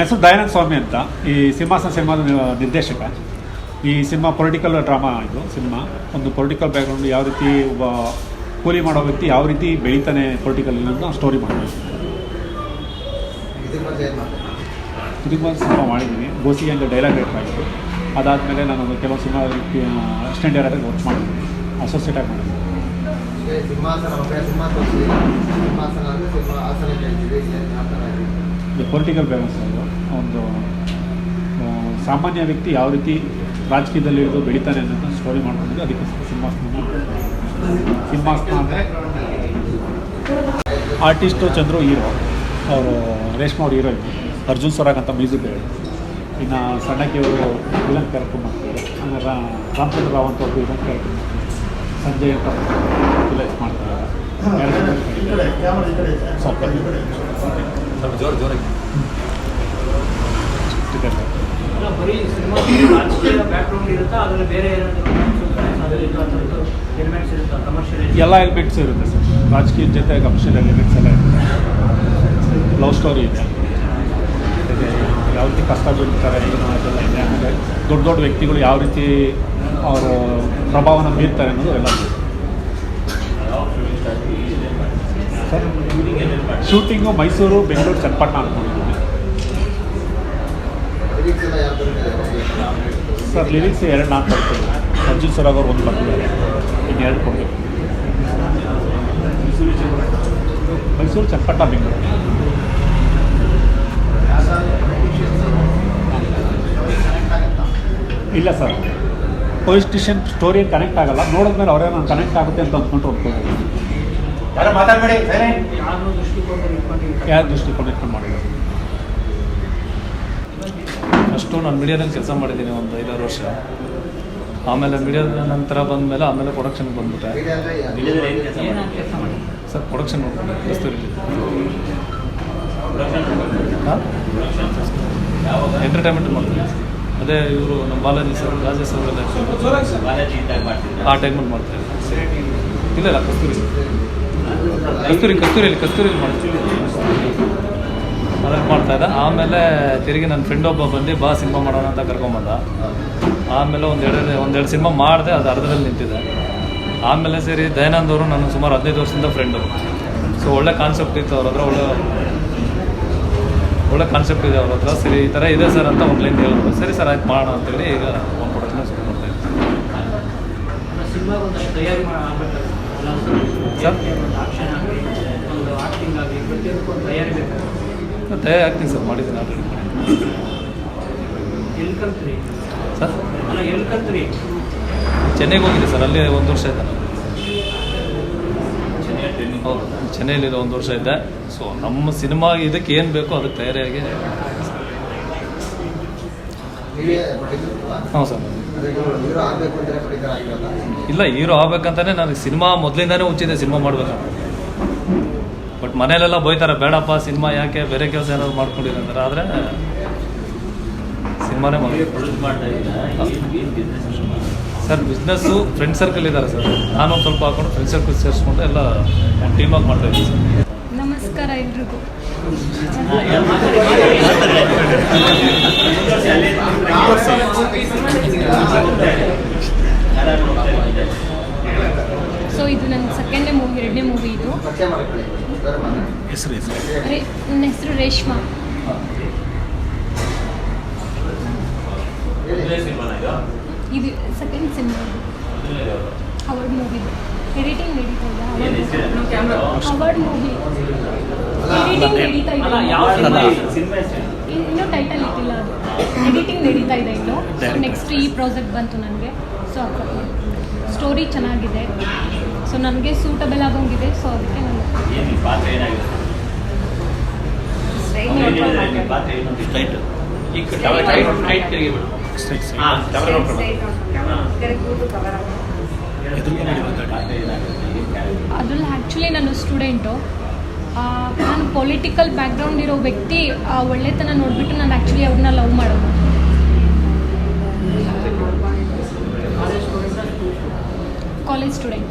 ಹೆಸರು ದಯಾನಂದ ಸ್ವಾಮಿ ಅಂತ. ಈ ಸಿಂಹಾಸನ ಸಿನಿಮಾದ ನಿರ್ದೇಶಕ. ಈ ಸಿನಿಮಾ ಪೊಲಿಟಿಕಲ್ ಡ್ರಾಮಾ ಇದು ಸಿನಿಮಾ ಒಂದು ಪೊಲಿಟಿಕಲ್ ಬ್ಯಾಕ್ಗ್ರೌಂಡ್ ಯಾವ ರೀತಿ ಒಬ್ಬ ಕೂಲಿ ಮಾಡೋ ವ್ಯಕ್ತಿ ಯಾವ ರೀತಿ ಬೆಳೀತಾನೆ ಪೊಲಿಟಿಕಲ್ ಅನ್ನೋದನ್ನ ಸ್ಟೋರಿ ಮಾಡಬೇಕು ಇದಕ್ಕೆ ಒಂದು ಸಿನಿಮಾ ಮಾಡಿದ್ದೀನಿ. ಗೋಸಿಗೆ ಅಂತ ಡೈಲಾಗ್ ರೈಟರ್ ಆಗಿತ್ತು ಅದಾದಮೇಲೆ ನಾನು ಕೆಲವು ಸಿನಿಮಾ ಅಸಿಸ್ಟೆಂಟ್ ಡೈರೆಕ್ಟರ್ ವರ್ಕ್ ಮಾಡಿದ್ದೀನಿ ಅಸೋಸಿಯೇಟ್ ಆಗಿ ಮಾಡಿದ್ದೀನಿ ಪೊಲಿಟಿಕಲ್ ಬ್ಯಾಲೆನ್ಸ್ ಅದು ಒಂದು ಸಾಮಾನ್ಯ ವ್ಯಕ್ತಿ ಯಾವ ರೀತಿ ರಾಜಕೀಯದಲ್ಲಿ ಇಳಿದು ಬೆಳಿತಾನೆ ಅನ್ನೋದನ್ನ ಸ್ಟೋರಿ ಮಾಡ್ಕೊಂಡಿದ್ದು. ಅದಕ್ಕೆ ಸಿಂಹಾಸನ ಸಿಂಹಾಸನ ಅಂದರೆ ಆರ್ಟಿಸ್ಟು ಚಂದ್ರು ಹೀರೋ ಅವರು ರೇಷ್ಮಾ ಅವ್ರ ಹೀರೋಯಿನ್ ಅರ್ಜುನ್ ಸ್ವರಾಗ್ ಅಂತ ಮ್ಯೂಸಿಕ್ ಹೇಳಿ. ಇನ್ನು ಸಣ್ಣಕ್ಕೆ ಅವರು ವಿಲನ್ ಕ್ಯಾರೆಕ್ಟರ್ ಮಾಡ್ತಾರೆ. ಆಮೇಲೆ ರಾಮಚಂದ್ರ ರಾವ್ ಅಂತ ಒಬ್ಬರು ವಿಲನ್ ಕ್ಯಾರೆಕ್ಟರ್ ಮಾಡ್ತಾರೆ. ಸಂಜಯ್ ಅಂತ ವಿಲೇಜ್ ಮಾಡ್ತಾರೆ. ಸ್ವಲ್ಪ ಜೋರು ಜೋರಾಗಿ. ಇಟ್ಟಿದ್ದಾರೆ. ಅಲ್ಲ, ಬರೀ ಸಿನಿಮಾ ರಾಜಕೀಯ ಬ್ಯಾಕ್ಗ್ರೌಂಡ್ ಇರುತ್ತಾ ಅದರಲ್ಲಿ ಬೇರೆ ಏನಾದರೂ ಎಲಿಮೆಂಟ್ಸ್ ಇರುತ್ತಾ? ಕಮರ್ಷಿಯಲ್ ಎಲ್ಲ ಎಲಿಮೆಂಟ್ಸ್ ಇರುತ್ತೆ ಸರ್. ರಾಜಕೀಯ ಜೊತೆ ಕಮರ್ಷಿಯಲ್ ಎಲಿಮೆಂಟ್ಸ್ ಎಲ್ಲ ಇರುತ್ತೆ. ಲವ್ ಸ್ಟೋರಿ ಇದೆ. ಯಾವ ರೀತಿ ಕಷ್ಟ ಬೀಳ್ತಾರೆ ಏನು ಅದೆಲ್ಲ ಇದೆ. ಆಮೇಲೆ ದೊಡ್ಡ ದೊಡ್ಡ ವ್ಯಕ್ತಿಗಳು ಯಾವ ರೀತಿ ಅವರು ಪ್ರಭಾವನ ಬೀರ್ತಾರೆ ಅನ್ನೋದು ಎಲ್ಲ. ಸರ್ ಶೂಟಿಂಗು ಮೈಸೂರು ಬೆಂಗಳೂರು ಚನ್ನಪಟ್ಟಣ ಅಂದ್ಕೊಂಡಿದ್ದೀವಿ ಲಿರಿಕ್ಸ್ ಎಲ್ಲ ಯಾವ ಥರ ಇದೆ ಸರ್ ಲಿರಿಕ್ಸ್ ಎರಡು ನಾಲ್ಕು ಬರ್ತದೆ ಅರ್ಜುನ್ ಸರ್ ಅವರು ಒಂದು ಬರ್ತಿದ್ದಾರೆ ಇನ್ನು ಎರಡು ಕೊಡಿ. ಮೈಸೂರು ಚಪ್ಪಟ್ಟ ಬೆಂಗಳೂರು. ಇಲ್ಲ sir. Police station story connect ಆಗಲ್ಲ. ನೋಡಿದ್ಮೇಲೆ ಅವರೇ ನಾನು ಕನೆಕ್ಟ್ ಆಗುತ್ತೆ ಅಂತ ಅಂದ್ಕೊಂಡು ಒಪ್ಕೊಂಡು ಯಾರು ಮಾತಾಡಬೇಡಿ ಯಾರು ದೃಷ್ಟಿಕೋನದಲ್ಲಿ ಇಟ್ಕೊಂಡಿರ್ತಾರೆ ಯಾರು ದೃಷ್ಟಿಕೋನ ಇಟ್ಕೊಂಡು ಮಾಡಿದ್ದಾರೆ ಅಷ್ಟು ನಾನು ಮೀಡಿಯಾದಲ್ಲಿ ಕೆಲಸ ಮಾಡಿದ್ದೀನಿ ಒಂದು ಐದಾರು ವರ್ಷ. ಆಮೇಲೆ ಮೀಡಿಯಾದ ನಂತರ ಬಂದಮೇಲೆ ಆಮೇಲೆ ಪ್ರೊಡಕ್ಷನ್ಗೆ ಬಂದ್ಬಿಟ್ಟೆ. ಸರ್ ಪ್ರೊಡಕ್ಷನ್ ಮಾಡ್ಕೊಂಡು ಕಸ್ತೂರಿಲಿ ಎಂಟರ್ಟೈನ್ಮೆಂಟ್ ಮಾಡ್ತೀನಿ ಅದೇ ಇವರು ನಮ್ಮ ಬಾಲಾಜಿ ಸರ್, ರಾಜೇಶ್ ಅವರೆಲ್ಲ ಆ ಟೈಮಲ್ಲಿ ಮಾಡ್ತಾರೆ. ಇಲ್ಲ ಇಲ್ಲ, ಕಸ್ತೂರಿ. ಕಸ್ತೂರಿ, ಕಸ್ತೂರಿಯಲ್ಲಿ ಕಸ್ತೂರಿಯಲ್ಲಿ ಮಾಡ್ತೀವಿ. ಅದಕ್ಕೆ ಮಾಡ್ತಾ ಇದ್ದೆ. ಆಮೇಲೆ ತಿರುಗಿ ನನ್ನ ಫ್ರೆಂಡ್ ಒಬ್ಬ ಬಂದು ಬಾ ಸಿನಿಮಾ ಮಾಡೋಣ ಅಂತ ಕರ್ಕೊಂಬಂದ ಆಮೇಲೆ ಒಂದೆರಡು ಒಂದೆರಡು ಸಿನಿಮಾ ಮಾಡಿದೆ ಅದು ಅರ್ಧದಲ್ಲಿ ನಿಂತಿದೆ. ಆಮೇಲೆ ಸೇರಿ ದಯಾನಂದ್ ಅವರು ನಾನು ಸುಮಾರು ಹದಿನೈದು ವರ್ಷದಿಂದ ಫ್ರೆಂಡು ಸೊ ಒಳ್ಳೆ ಕಾನ್ಸೆಪ್ಟ್ ಇತ್ತು ಅವ್ರ ಹತ್ರ ಒಳ್ಳೆ ಒಳ್ಳೆ ಕಾನ್ಸೆಪ್ಟ್ ಇದೆ ಅವ್ರ ಹತ್ರ. ಸರಿ ಈ ಥರ ಇದೆ ಸರ್ ಅಂತ ಒಂದು ಲೈನ್ ಹೇಳಿದ್ರು. ಸರಿ ಸರ್ ಆಯ್ತು ಮಾಡೋಣ ಅಂತೇಳಿ ಈಗ ಒಂದು ಪ್ರೊಡಕ್ಷನ್ ಶುರು ಮಾಡ್ತಾ ಇದ್ದೀನಿ ಸರ್? ತಯಾರಿ ಆಗ್ತೀನಿ ಸರ್ ಮಾಡಿದ್ದೀನಿ ಆಲ್ರೆಡಿ. ಸರ್? ಚೆನ್ನೈಗೆ ಹೋಗಿದೆ ಸರ್ ಅಲ್ಲಿ ಒಂದು ವರ್ಷ ಇದ್ದೆ ನಾನು ಹೌದು ಚೆನ್ನೈಲಿರೋ ಒಂದು ವರ್ಷ ಇದ್ದೆ ಸೊ ನಮ್ಮ ಸಿನಿಮಾ ಇದಕ್ಕೆ ಏನು ಬೇಕೋ ಅದಕ್ಕೆ ತಯಾರಿಯಾಗಿ ಹ್ಞೂ ಸರ್. ಇಲ್ಲ ಹೀರೋ ಆಗ್ಬೇಕಂತಾನೆ ನನಗೆ ಸಿನಿಮಾ ಮೊದಲಿಂದಾನೇ ಹುಚ್ಚಿದೆ ಸಿನಿಮಾ ಮಾಡ್ಬೇಕಂತ ಬಟ್ ಮನೇಲೆಲ್ಲ ಬೈತಾರೆ ಬೇಡಪ್ಪ ಸಿನಿಮಾ ಯಾಕೆ ಬೇರೆ ಕೆಲಸ ಏನಾದ್ರು ಮಾಡ್ಕೊಂಡಿರಂತಾರೆ ಆದರೆ ಸಿನಿಮಾನೇ ಮಾಡಿ ಸರ್ ಬಿಸ್ನೆಸ್ಸು ಫ್ರೆಂಡ್ ಸರ್ಕಲ್ ಇದ್ದಾರೆ ಸರ್. ನಾನು ಒಂದು ಸ್ವಲ್ಪ ಹಾಕೊಂಡು ಫ್ರೆಂಡ್ ಸರ್ಕಲ್ ಸೇರಿಸ್ಕೊಂಡು ಎಲ್ಲ ಟೀಮ್ ಆಗಿ ಮಾಡ್ತಾ ಇದ್ದೀನಿ ಸರ್. ನಮಸ್ಕಾರ ಎಲ್ರಿಗೂ. ಸೊ ಇದು ನನ್ನ ಸೆಕೆಂಡೇ ಮೂವಿ ಎರಡನೇ ಮೂವಿ ಇದು. ಹೆಸರು ನನ್ನ ಹೆಸರು ರೇಷ್ಮಾ. ಇದು second cinema award movie editing ನಡೀತಾ ಇದೆ. ಅವಾರ್ಡ್ ಮೂವಿ ಎಡಿಟಿಂಗ್ ನಡೀತಾ ಇದೆ. ಇನ್ನು- ಇನ್ನೂ ಟೈಟಲ್ ಇಟ್ಟಿಲ್ಲ ಅದು. ಎಡಿಟಿಂಗ್ ನಡೀತಾ ಇದೆ ಇನ್ನು. ಸೊ ನೆಕ್ಸ್ಟ್ ಈ ಪ್ರಾಜೆಕ್ಟ್ ಬಂತು ನನಗೆ. ಸೊ ಸ್ಟೋರಿ ಚೆನ್ನಾಗಿದೆ. ಸೊ ನನಗೆ ಸೂಟಬಲ್ ಆಗೋಂಗಿದೆ ಸೊ ಅದಕ್ಕೆ ನಾನು ಅದ್ರಲ್ಲಿ ಆ್ಯಕ್ಚುಲಿ ನಾನು ಸ್ಟೂಡೆಂಟು ನಾನು ಪೊಲಿಟಿಕಲ್ ಬ್ಯಾಕ್ಗ್ರೌಂಡ್ ಇರೋ ವ್ಯಕ್ತಿ ಆ ಒಳ್ಳೆತನ ನೋಡಿಬಿಟ್ಟು ನಾನು ಆ್ಯಕ್ಚುಲಿ ಅವ್ರನ್ನ ಲವ್ ಮಾಡೋದು. College student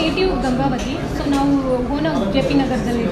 native Gangavati so ನಾವು ಹೋನ ಜೆ ಪಿ ನಗರದಲ್ಲಿ